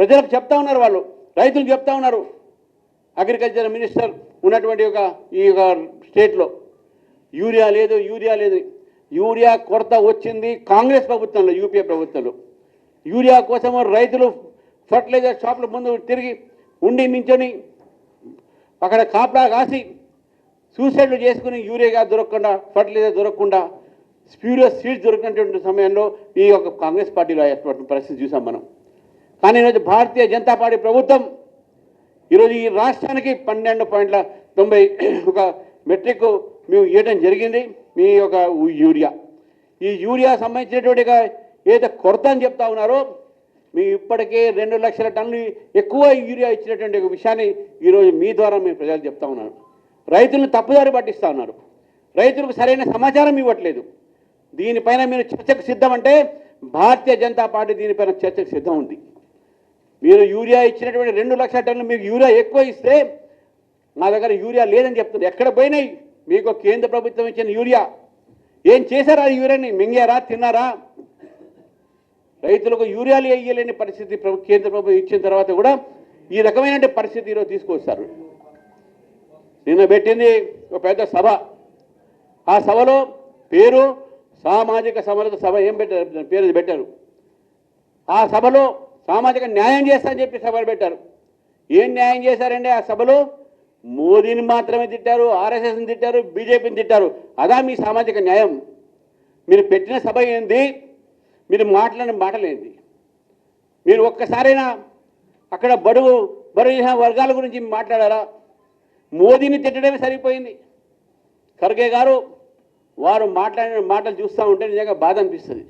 ప్రజలకు చెప్తా ఉన్నారు వాళ్ళు రైతులు చెప్తా ఉన్నారు. అగ్రికల్చర్ మినిస్టర్ ఉన్నటువంటి ఒక ఈ యొక్క స్టేట్లో యూరియా లేదు యూరియా లేదు. యూరియా కొరత వచ్చింది కాంగ్రెస్ ప్రభుత్వంలో యూపీఏ ప్రభుత్వంలో. యూరియా కోసం రైతులు ఫర్టిలైజర్ షాపుల ముందు తిరిగి ఉండి నించొని అక్కడ కాపలా కాసి సూసైడ్లు చేసుకుని యూరియా దొరకకుండా ఫర్టిలైజర్ దొరకకుండా స్ప్యూరియస్ సీడ్స్ దొరికినటువంటి సమయంలో ఈ యొక్క కాంగ్రెస్ పార్టీలో పరిస్థితి చూసాం మనం. కానీ ఈరోజు భారతీయ జనతా పార్టీ ప్రభుత్వం ఈరోజు ఈ రాష్ట్రానికి పన్నెండు పాయింట్ల తొంభై ఒక మెట్రిక్ మేము ఇవ్వడం జరిగింది. మీ యొక్క యూరియా. ఈ యూరియా సంబంధించినటువంటి ఏదో ఏదైతే కొరత అని చెప్తా ఉన్నారో మీ ఇప్పటికే రెండు లక్షల టన్నులు ఎక్కువ యూరియా ఇచ్చినటువంటి విషయాన్ని ఈరోజు మీ ద్వారా మేము ప్రజలు చెప్తా ఉన్నాను రైతులను తప్పుదారి పట్టిస్తూ ఉన్నారు. రైతులకు సరైన సమాచారం ఇవ్వట్లేదు. దీనిపైన మీరు చర్చకు సిద్ధమంటే భారతీయ జనతా పార్టీ దీనిపైన చర్చకు సిద్ధం ఉంది. మీరు యూరియా ఇచ్చినటువంటి రెండు లక్షల టన్నులు మీకు యూరియా ఎక్కువ ఇస్తే నా దగ్గర యూరియా లేదని చెప్తుంది. ఎక్కడ పోయినాయి మీకు కేంద్ర ప్రభుత్వం ఇచ్చిన యూరియా. ఏం చేశారా యూరియాని? మింగారా? తిన్నారా? రైతులకు యూరియాలు వేయలేని పరిస్థితి కేంద్ర ప్రభుత్వం ఇచ్చిన తర్వాత కూడా ఈ రకమైన పరిస్థితి ఈరోజు తీసుకొస్తారు. నిన్న పెట్టింది ఒక పెద్ద సభ. ఆ సభలో పేరు సామాజిక సమరత సభ ఏం పెట్టారు? పేరు పెట్టారు. ఆ సభలో సామాజిక న్యాయం చేస్తా అని చెప్పి సభలు పెట్టారు. ఏం న్యాయం చేశారండి ఆ సభలో? మోదీని మాత్రమే తిట్టారు ఆర్ఎస్ఎస్ని తిట్టారు బీజేపీని తిట్టారు. అదా మీ సామాజిక న్యాయం. మీరు పెట్టిన సభ ఏంది? మీరు మాట్లాడిన మాటలేంది మీరు ఒక్కసారైనా అక్కడ బడుగు బరువు వర్గాల గురించి మాట్లాడారా? మోదీని తిట్టడమే సరిపోయింది. ఖర్గే గారు వారు మాట్లాడిన మాటలు చూస్తూ ఉంటే నిజంగా బాధ అనిపిస్తుంది.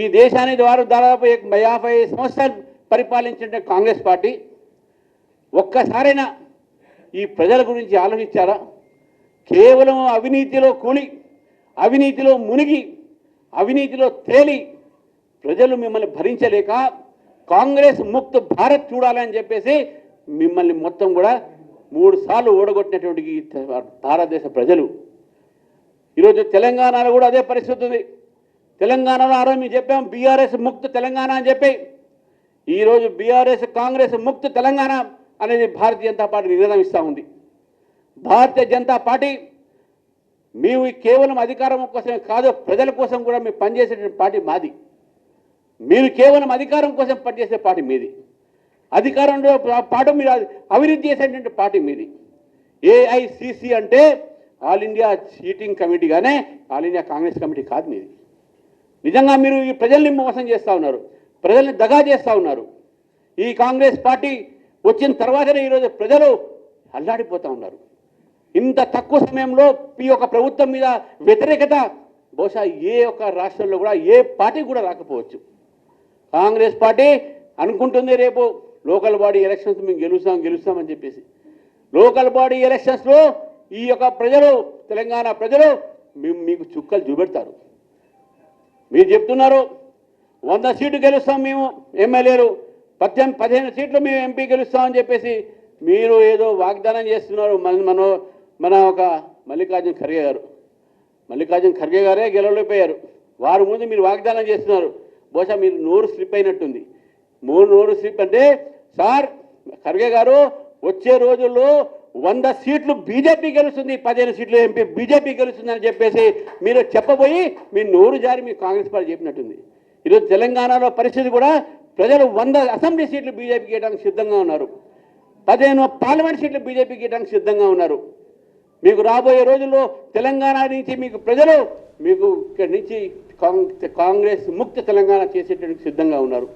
ఈ దేశానికి వారు దాదాపు యాభై సంవత్సరాలు పరిపాలించిన కాంగ్రెస్ పార్టీ. ఒక్కసారైనా ఈ ప్రజల గురించి ఆలోచించారా? కేవలం అవినీతిలో కూలి అవినీతిలో మునిగి అవినీతిలో తేలి ప్రజలు మిమ్మల్ని భరించలేక కాంగ్రెస్ ముక్త భారత్ చూడాలని చెప్పేసి మిమ్మల్ని మొత్తం కూడా మూడు సార్లు ఓడగొట్టినటువంటి ఈ భారతదేశ ప్రజలు. ఈరోజు తెలంగాణలో కూడా అదే పరిస్థితి ఉంది. తెలంగాణలో ఆ మేము చెప్పాం బీఆర్ఎస్ ముక్త తెలంగాణ అని చెప్పి. ఈరోజు బీఆర్ఎస్ కాంగ్రెస్ ముక్త తెలంగాణ అనేది భారతీయ జనతా పార్టీ నిర్ణయిస్తూ ఉంది. భారతీయ జనతా పార్టీ మేము కేవలం అధికారం కోసమే కాదు ప్రజల కోసం కూడా మేము పనిచేసేటువంటి పార్టీ మాది. మీరు కేవలం అధికారం కోసం పనిచేసే పార్టీ మీది. అధికారంలో పాటు మీరు అభివృద్ధి చేసేటువంటి పార్టీ మీది. ఏఐసిసి అంటే ఆల్ ఇండియా చీటింగ్ కమిటీగానే ఆల్ ఇండియా కాంగ్రెస్ కమిటీ కాదు మీది. నిజంగా మీరు ఈ ప్రజల్ని మోసం చేస్తూ ఉన్నారు ప్రజల్ని దగా చేస్తూ ఉన్నారు. ఈ కాంగ్రెస్ పార్టీ వచ్చిన తర్వాతనే ఈరోజు ప్రజలు అల్లాడిపోతూ ఉన్నారు. ఇంత తక్కువ సమయంలో ఈ యొక్క ప్రభుత్వం మీద వ్యతిరేకత బహుశా ఏ ఒక్క రాష్ట్రంలో కూడా ఏ పార్టీ కూడా రాకపోవచ్చు. కాంగ్రెస్ పార్టీ అనుకుంటుంది రేపు లోకల్ బాడీ ఎలక్షన్స్ మేము గెలుస్తాం గెలుస్తామని చెప్పేసి. లోకల్ బాడీ ఎలక్షన్స్లో ఈ యొక్క ప్రజలు తెలంగాణ ప్రజలు మేము మీకు చుక్కలు చూపెడతారు. మీరు చెప్తున్నారు. వంద సీట్లు గెలుస్తాం మేము ఎమ్మెల్యేలు. పద్దెనిమిది పదిహేను సీట్లు మేము ఎంపీ గెలుస్తామని చెప్పేసి మీరు ఏదో వాగ్దానం చేస్తున్నారు మన మన మన ఒక మల్లికార్జున ఖర్గే గారు. మల్లికార్జున ఖర్గే గారే గెలవలేకపోయారు. వారి ముందు మీరు వాగ్దానం చేస్తున్నారు. బహుశా మీరు నోరు స్లిప్ అయినట్టుంది. మూడు నోరు స్లిప్ అంటే సార్ ఖర్గే గారు వచ్చే రోజుల్లో వంద సీట్లు బీజేపీ గెలుస్తుంది పదిహేను సీట్లు ఎంపీ బీజేపీ గెలుస్తుందని చెప్పేసి మీరు చెప్పబోయి మీ నోరు జారి మీ కాంగ్రెస్ పార్టీ చెప్పినట్టుంది. ఈరోజు తెలంగాణలో పరిస్థితి కూడా ప్రజలు వంద అసెంబ్లీ సీట్లు బీజేపీకి ఇవ్వడానికి సిద్ధంగా ఉన్నారు. పదిహేను పార్లమెంట్ సీట్లు బీజేపీకి ఇవ్వడానికి సిద్ధంగా ఉన్నారు. మీకు రాబోయే రోజుల్లో తెలంగాణ నుంచి మీకు ప్రజలు మీకు ఇక్కడి నుంచి కాంగ్రెస్ ముక్త తెలంగాణ చేసేటందుకు సిద్ధంగా ఉన్నారు.